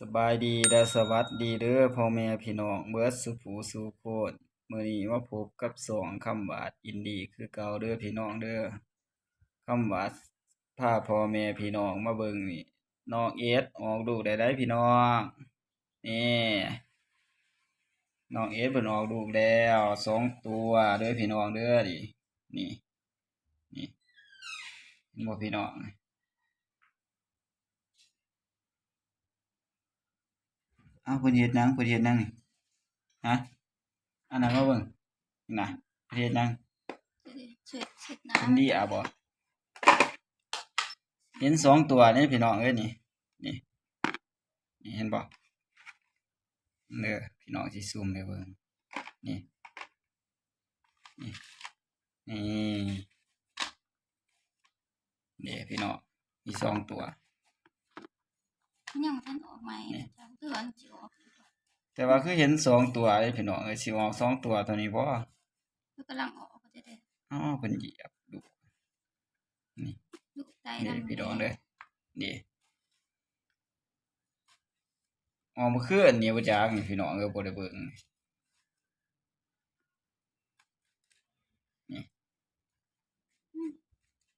สบายดีและสวัสดีเด้อพ่อแม่พี่น้องเบิร์ดสุผูสู่คนมื้อนี้มาพบกับสองคำบาดอินดีคือเก่าเด้อพี่น้องเด้อคำบาดพาพ่อแม่พี่น้องมาเบิ่งนี่น้องเอสออกลูได้ได้พี่น้องนี่น้องเอสเพิ่นออกลูแล้วสองตัวเด้อพี่น้องเด้อนี่นี่นี่เห็นบ่พี่น้อง อ้าวเพิ่นเฮ็ดหยังเพิ่นเฮ็ดหยังนี่ฮะอันนั้นมาเบิ่งนี่นะเพิ่นเฮ็ดหยังเช็ดเช็ดเพิ่นน้ำดีอะบ่เห็นสองตัวนี่พี่น้องเอ้ยนี่นี่นี่เห็นบ่เด้อพี่น้องสิซูมให้เบิ่งนี่นี่นี่เด้พี่น้องมีสองตัว ยังท่านออกใหม่จะเตือนจิออกแต่ว่าคือเห็นสองตัวเลยพี่น้องเอ้ยสิออกสองตัวตัวนี้บ่คือกำลังออกก็จะได้อ๋อเพิ่นเหยียบดูลูกใจนี่ดำพี่น้องเลยนี่ออกมาคืนนี่บ่จักนี่พี่น้องเอ้ยบ่ได้เบิ่งนี่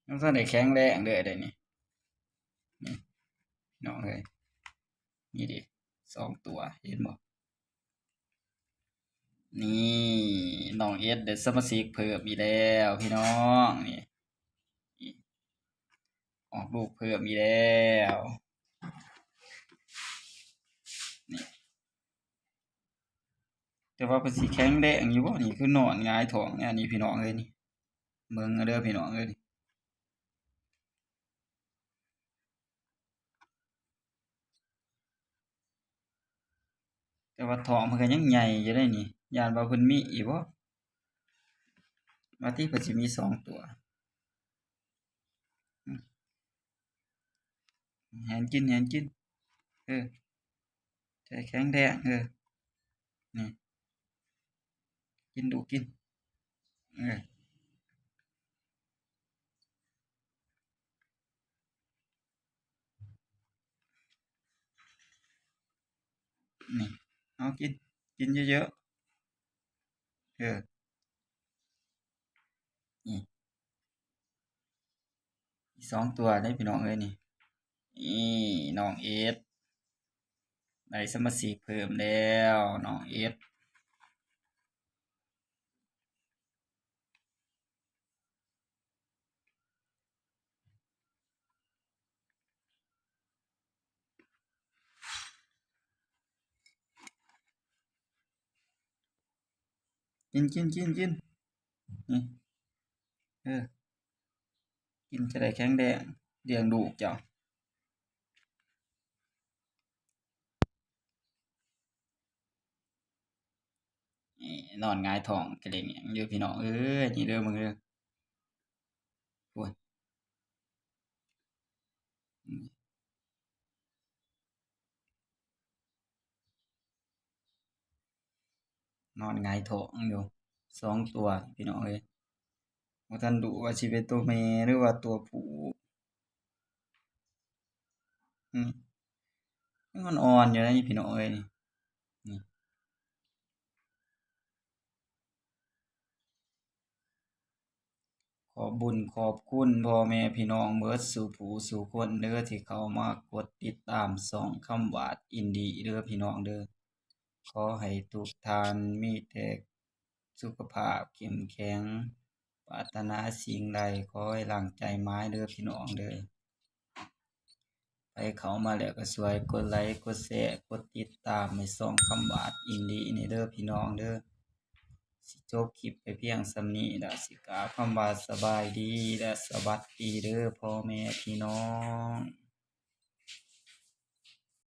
มันซั่นได้แข็งแรงเด้อได้นี่นี่พี่น้องเอ้ย นี่ดิสองตัวเห็นบ่นี่น้องเอสได้สมาชิกเพิ่มอีกแล้วพี่น้องนี่ออกลูกเพิ่มอีกแล้วนี่แต่ว่าเป็นสีแข็งแดงอยู่บ่นี่คือนอนงายท้องเนี่ยนี่พี่น้องเอ้ยนี่เบิ่งเด้อพี่น้องเอ้ยนี่ แต่ว่าท้องมันก็ยังใหญ่อยู่ได้นี่ยานว่าเพิ่นมีอีกบ่ว่าที่เพิ่นสิมีสองตัวแหนกินแหนกิน เออใจแข็งแรงเออ นี่ กินดูกิน เออนี่ เอากิน กินเยอะๆเออนี่สองตัวได้พี่น้องเลยนี่นี่น้องเอสได้สมาชิกเพิ่มแล้วน้องเอส กินกินกินกินนี่เออ กินจะได้แข็งแดงเดียงดูกเจ้านี่นอนงายท้องกระเด้งหยังอยู่พี่น้องเอ้ยนี่เด้อมึงเด้อโอ้ยอืม นอนงายท้องอยู่สองตัวพี่น้องเอ้ยบ่ทันรู้ว่าสิเป็นตัวแม่หรือว่าตัวผู้อืมมันอ่อนอยู่นะนี่พี่น้องเอ้ยนี่ขอบุญขอบคุณพ่อแม่พี่น้องเบิดสู่ผู้สู่คนเด้อที่เขามากดติดตามสองคำวาดอินดีเด้อพี่น้องเด้อ ขอให้ทุกท่านมีแต่สุขภาพเข้มแข็งปรารถนาสิ่งใดขอให้ร่างใจไม้เด้อพี่น้องเด้อไปเขามาแล้วก็ช่วยกดไลค์กดแชร์กดติดตามให้ส่องคำหวาดอินดีในเด้อพี่น้องเด้อสิจบคลิปไปเพียงสำนี้และสิกาคำว่าสบายดีและสวัสดีเด้อพ่อแม่พี่น้อง